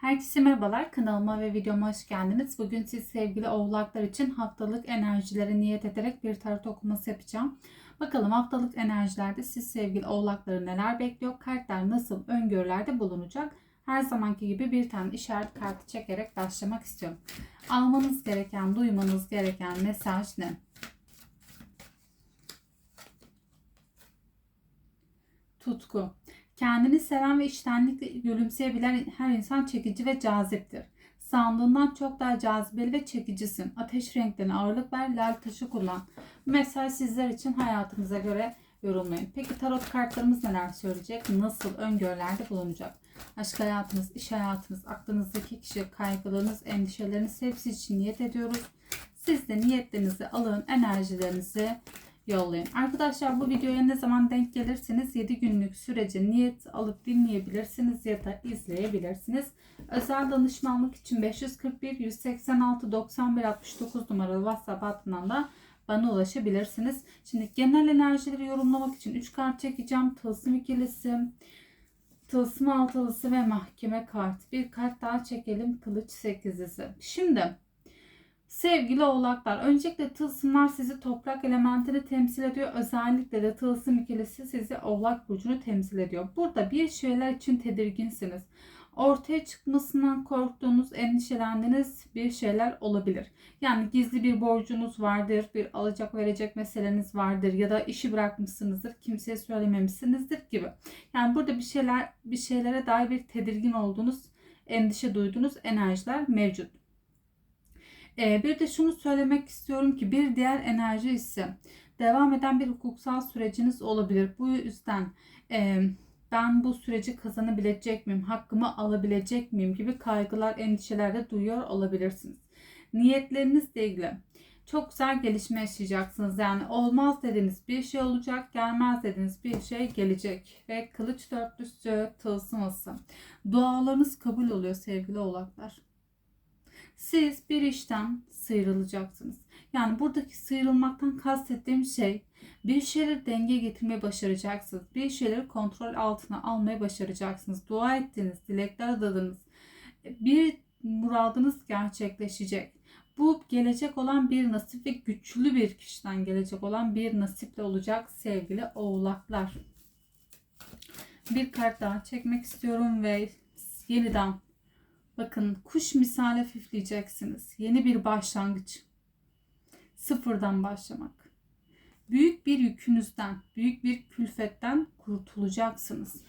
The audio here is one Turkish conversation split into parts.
Herkese merhabalar. Kanalıma ve videoma hoş geldiniz. Bugün siz sevgili oğlaklar için haftalık enerjileri niyet ederek bir tarot okuması yapacağım. Bakalım haftalık enerjilerde siz sevgili oğlakları neler bekliyor? Kartlar nasıl öngörülerde bulunacak? Her zamanki gibi bir tane işaret kartı çekerek başlamak istiyorum. Almanız gereken, duymanız gereken mesaj ne? Tutku. Kendini seven ve içtenlikle gülümseyebilen her insan çekici ve caziptir. Sandığından çok daha cazibeli ve çekicisin. Ateş renklerine ağırlık ver, lal taşı kullan. Bu mesaj sizler için hayatınıza göre yorumlayın. Peki tarot kartlarımız neler söyleyecek? Nasıl öngörülerde bulunacak? Aşk hayatınız, iş hayatınız, aklınızdaki kişi, kaygılarınız, endişeleriniz hepsi için niyet ediyoruz. Siz de niyetlerinizi alın, enerjilerinizi yollayın. Arkadaşlar bu videoya ne zaman denk gelirseniz 7 günlük sürece niyet alıp dinleyebilirsiniz ya da izleyebilirsiniz. Özel danışmanlık için 541 186 91 69 numaralı WhatsApp hattından da bana ulaşabilirsiniz. Şimdi genel enerjileri yorumlamak için 3 kart çekeceğim. Tılsım ikilisi, tılsım altılısı ve mahkeme kart. Bir kart daha çekelim. Kılıç sekizlisi. Şimdi Sevgili oğlaklar, öncelikle tılsımlar sizi toprak elementini temsil ediyor. Özellikle de tılsım ikilisi sizi oğlak burcunu temsil ediyor. Burada bir şeyler için tedirginsiniz. Ortaya çıkmasından korktuğunuz, endişelendiğiniz bir şeyler olabilir. Yani gizli bir borcunuz vardır, bir alacak verecek meseleniz vardır ya da işi bırakmışsınızdır, kimseye söylememişsinizdir gibi. Yani burada bir şeyler bir şeylere dair bir tedirgin olduğunuz, endişe duyduğunuz enerjiler mevcut. Ee, bir de şunu söylemek istiyorum ki bir diğer enerji ise devam eden bir hukuksal süreciniz olabilir. Bu yüzden e, ben bu süreci kazanabilecek miyim, hakkımı alabilecek miyim gibi kaygılar, endişeler de duyuyor olabilirsiniz. Niyetlerinizle ilgili çok güzel gelişme yaşayacaksınız. Yani olmaz dediğiniz bir şey olacak, gelmez dediğiniz bir şey gelecek. Ve kılıç dörtlüsü tılsıması. Dualarınız kabul oluyor sevgili oğlaklar. Siz bir işten sıyrılacaksınız. Yani buradaki sıyrılmaktan kastettiğim şey bir şeyleri denge getirmeyi başaracaksınız. Bir şeyleri kontrol altına almayı başaracaksınız. Dua ettiğiniz, dilekler adadınız. Bir muradınız gerçekleşecek. Bu gelecek olan bir nasip ve güçlü bir kişiden gelecek olan bir nasiple olacak sevgili oğlaklar. Bir kart daha çekmek istiyorum ve yeniden Bakın kuş misali hafifleyeceksiniz. Yeni bir başlangıç. Sıfırdan başlamak. Büyük bir yükünüzden, büyük bir külfetten kurtulacaksınız.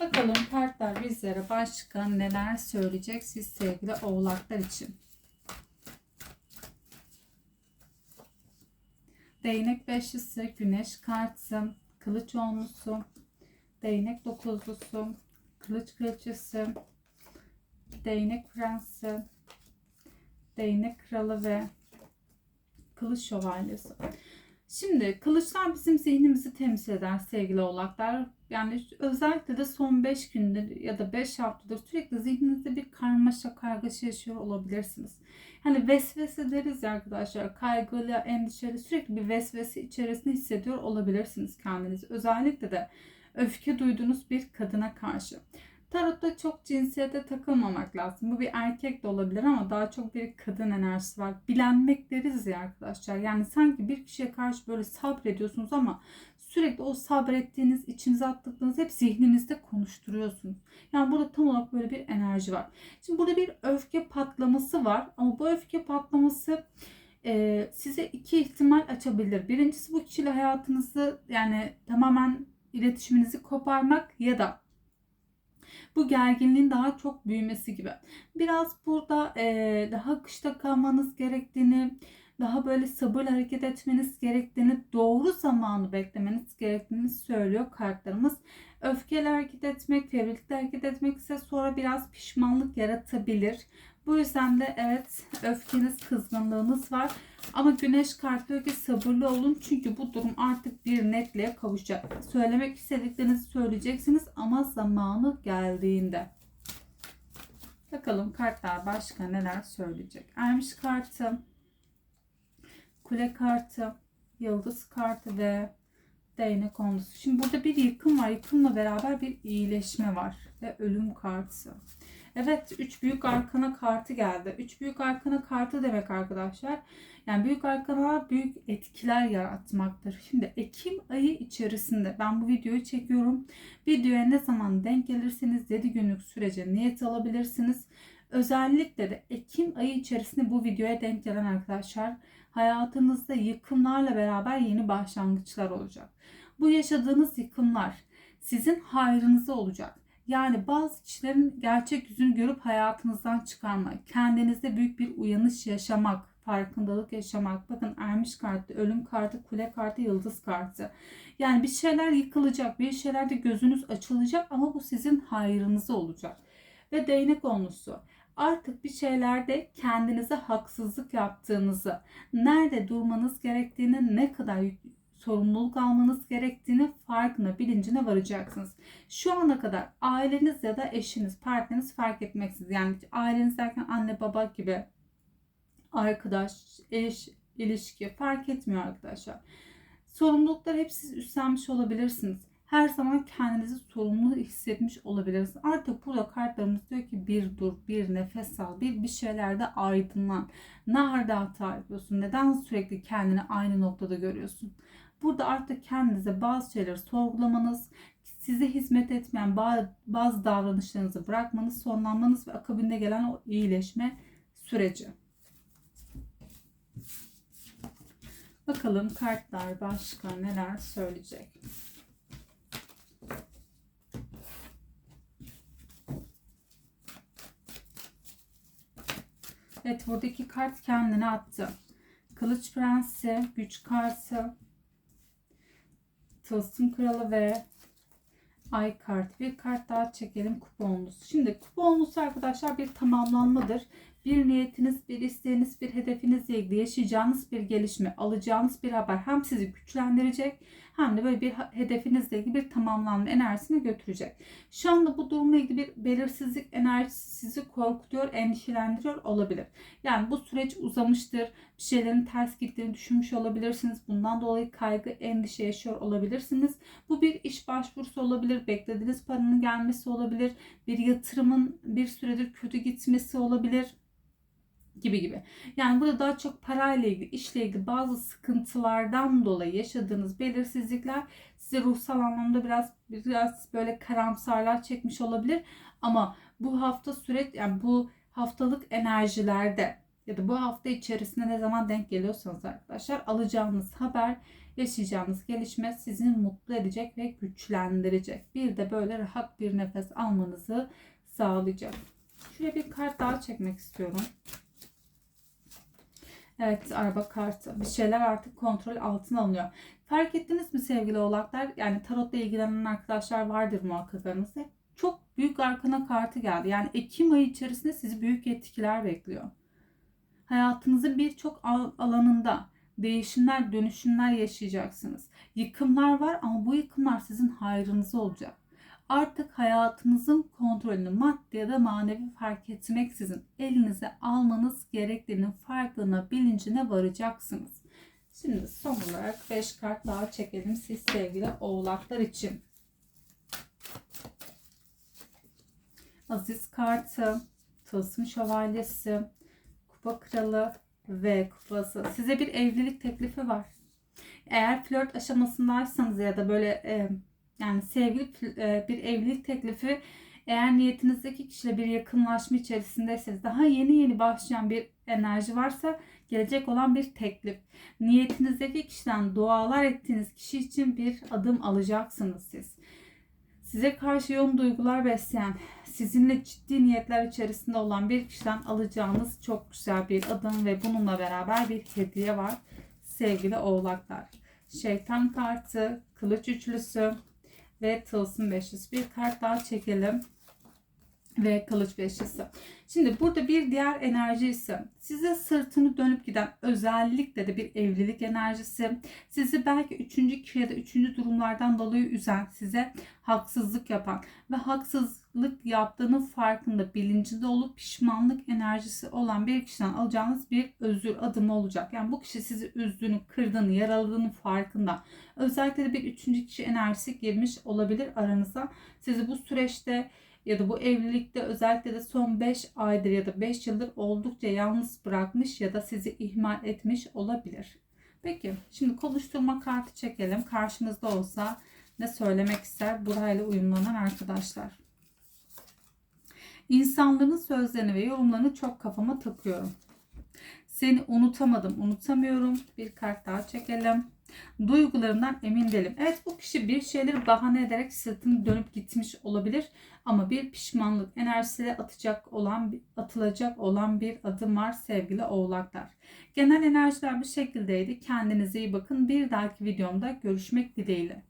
Bakalım kartlar bizlere başka neler söyleyecek siz sevgili oğlaklar için. Değnek beşlisi, güneş kartı, kılıç onlusu, değnek dokuzlusu, kılıç kılıççısı, değnek prensi, değnek kralı ve kılıç şövalyesi. Şimdi kılıçlar bizim zihnimizi temsil eder sevgili oğlaklar. Yani özellikle de son 5 gündür ya da 5 haftadır sürekli zihninizde bir karmaşa kargaşa yaşıyor olabilirsiniz. Hani vesvese deriz ya arkadaşlar. Kaygılı, endişeli sürekli bir vesvese içerisinde hissediyor olabilirsiniz kendinizi. Özellikle de öfke duyduğunuz bir kadına karşı. Tarotta çok cinsiyete takılmamak lazım. Bu bir erkek de olabilir ama daha çok bir kadın enerjisi var. Bilenmek deriz ya arkadaşlar. Yani sanki bir kişiye karşı böyle sabrediyorsunuz ama sürekli o sabrettiğiniz, içinize attıklarınız hep zihninizde konuşturuyorsunuz. Yani burada tam olarak böyle bir enerji var. Şimdi burada bir öfke patlaması var ama bu öfke patlaması e, size iki ihtimal açabilir. Birincisi bu kişiyle hayatınızı yani tamamen iletişiminizi koparmak ya da bu gerginliğin daha çok büyümesi gibi. Biraz burada e, daha akışta kalmanız gerektiğini, daha böyle sabırla hareket etmeniz gerektiğini, doğru zamanı beklemeniz gerektiğini söylüyor kartlarımız. Öfkeyle hareket etmek, fevrilikle hareket etmek ise sonra biraz pişmanlık yaratabilir. Bu yüzden de evet öfkeniz, kızgınlığınız var. Ama güneş kartı diyor ki sabırlı olun çünkü bu durum artık bir netliğe kavuşacak. Söylemek istediklerinizi söyleyeceksiniz ama zamanı geldiğinde. Bakalım kartlar başka neler söyleyecek. Ermiş kartı, kule kartı, yıldız kartı ve Değnek onlusu. Şimdi burada bir yıkım var. Yıkımla beraber bir iyileşme var. Ve ölüm kartı. Evet, üç büyük arkana kartı geldi. Üç büyük arkana kartı demek arkadaşlar. Yani büyük arkanalar büyük etkiler yaratmaktır. Şimdi Ekim ayı içerisinde ben bu videoyu çekiyorum. Videoya ne zaman denk gelirseniz 7 günlük sürece niyet alabilirsiniz. Özellikle de Ekim ayı içerisinde bu videoya denk gelen arkadaşlar hayatınızda yıkımlarla beraber yeni başlangıçlar olacak. Bu yaşadığınız yıkımlar sizin hayrınıza olacak. Yani bazı kişilerin gerçek yüzünü görüp hayatınızdan çıkarmak, kendinizde büyük bir uyanış yaşamak, farkındalık yaşamak. Bakın ermiş kartı, ölüm kartı, kule kartı, yıldız kartı. Yani bir şeyler yıkılacak, bir şeylerde gözünüz açılacak ama bu sizin hayrınıza olacak. Ve değnek olmuşsu. Artık bir şeylerde kendinize haksızlık yaptığınızı, nerede durmanız gerektiğini, ne kadar sorumluluk almanız gerektiğini farkına, bilincine varacaksınız. Şu ana kadar aileniz ya da eşiniz, partneriniz fark etmeksizin. Yani aileniz derken anne baba gibi arkadaş, eş, ilişki fark etmiyor arkadaşlar. Sorumlulukları hep siz üstlenmiş olabilirsiniz. Her zaman kendinizi sorumlu hissetmiş olabilirsiniz. Artık burada kartlarımız diyor ki bir dur, bir nefes al, bir bir şeylerde aydınlan. Nerede hata yapıyorsun? Neden sürekli kendini aynı noktada görüyorsun? Burada artık kendinize bazı şeyleri sorgulamanız, size hizmet etmeyen bazı davranışlarınızı bırakmanız, sonlanmanız ve akabinde gelen o iyileşme süreci. Bakalım kartlar başka neler söyleyecek. Evet buradaki kart kendini attı. Kılıç Prensi, Güç Kartı, Tılsım Kralı ve Ay kartı. Bir kart daha çekelim kuponlusu. Şimdi kuponlusu arkadaşlar bir tamamlanmadır bir niyetiniz, bir isteğiniz, bir hedefinizle ilgili yaşayacağınız bir gelişme, alacağınız bir haber hem sizi güçlendirecek hem de böyle bir hedefinizle ilgili bir tamamlanma enerjisine götürecek. Şu anda bu durumla ilgili bir belirsizlik enerjisi sizi korkutuyor, endişelendiriyor olabilir. Yani bu süreç uzamıştır. Bir şeylerin ters gittiğini düşünmüş olabilirsiniz. Bundan dolayı kaygı, endişe yaşıyor olabilirsiniz. Bu bir iş başvurusu olabilir. Beklediğiniz paranın gelmesi olabilir. Bir yatırımın bir süredir kötü gitmesi olabilir gibi gibi. Yani burada daha çok parayla ilgili, işle ilgili bazı sıkıntılardan dolayı yaşadığınız belirsizlikler size ruhsal anlamda biraz biraz böyle karamsarlar çekmiş olabilir. Ama bu hafta süreç yani bu haftalık enerjilerde ya da bu hafta içerisinde ne zaman denk geliyorsanız arkadaşlar alacağınız haber, yaşayacağınız gelişme sizi mutlu edecek ve güçlendirecek. Bir de böyle rahat bir nefes almanızı sağlayacak. Şuraya bir kart daha çekmek istiyorum. Evet araba kartı. Bir şeyler artık kontrol altına alınıyor. Fark ettiniz mi sevgili oğlaklar? Yani tarotla ilgilenen arkadaşlar vardır muhakkak aranızda. Çok büyük arkana kartı geldi. Yani Ekim ayı içerisinde sizi büyük etkiler bekliyor. Hayatınızın birçok alanında değişimler, dönüşümler yaşayacaksınız. Yıkımlar var ama bu yıkımlar sizin hayrınıza olacak artık hayatınızın kontrolünü maddi ya da manevi fark etmeksizin elinize almanız gerektiğinin farkına, bilincine varacaksınız. Şimdi son olarak 5 kart daha çekelim siz sevgili oğlaklar için. Aziz kartı, tılsım şövalyesi, kupa kralı ve kupası. Size bir evlilik teklifi var. Eğer flört aşamasındaysanız ya da böyle e, yani sevgili e, bir evlilik teklifi eğer niyetinizdeki kişiyle bir yakınlaşma içerisindeyseniz daha yeni yeni başlayan bir enerji varsa gelecek olan bir teklif. Niyetinizdeki kişiden dualar ettiğiniz kişi için bir adım alacaksınız siz. Size karşı yoğun duygular besleyen, sizinle ciddi niyetler içerisinde olan bir kişiden alacağınız çok güzel bir adım ve bununla beraber bir hediye var sevgili oğlaklar. Şeytan kartı, kılıç üçlüsü, ve tılsım beşlisi. Bir kart daha çekelim. Ve kılıç beşlisi. Şimdi burada bir diğer enerji ise size sırtını dönüp giden özellikle de bir evlilik enerjisi. Sizi belki üçüncü kişi ya da üçüncü durumlardan dolayı üzen, size haksızlık yapan ve haksızlık yaptığının farkında, bilincinde olup pişmanlık enerjisi olan bir kişiden alacağınız bir özür adımı olacak. Yani bu kişi sizi üzdüğünü, kırdığını, yaraladığını farkında. Özellikle de bir üçüncü kişi enerjisi girmiş olabilir aranıza. Sizi bu süreçte ya da bu evlilikte özellikle de son 5 aydır ya da 5 yıldır oldukça yalnız bırakmış ya da sizi ihmal etmiş olabilir. Peki şimdi konuşturma kartı çekelim. Karşınızda olsa ne söylemek ister burayla uyumlanan arkadaşlar. İnsanların sözlerini ve yorumlarını çok kafama takıyorum. Seni unutamadım, unutamıyorum. Bir kart daha çekelim. Duygularından emin değilim. Evet bu kişi bir şeyleri bahane ederek sırtını dönüp gitmiş olabilir ama bir pişmanlık enerjisiyle atacak olan atılacak olan bir adım var sevgili oğlaklar. Genel enerjiler bu şekildeydi. Kendinize iyi bakın. Bir dahaki videomda görüşmek dileğiyle.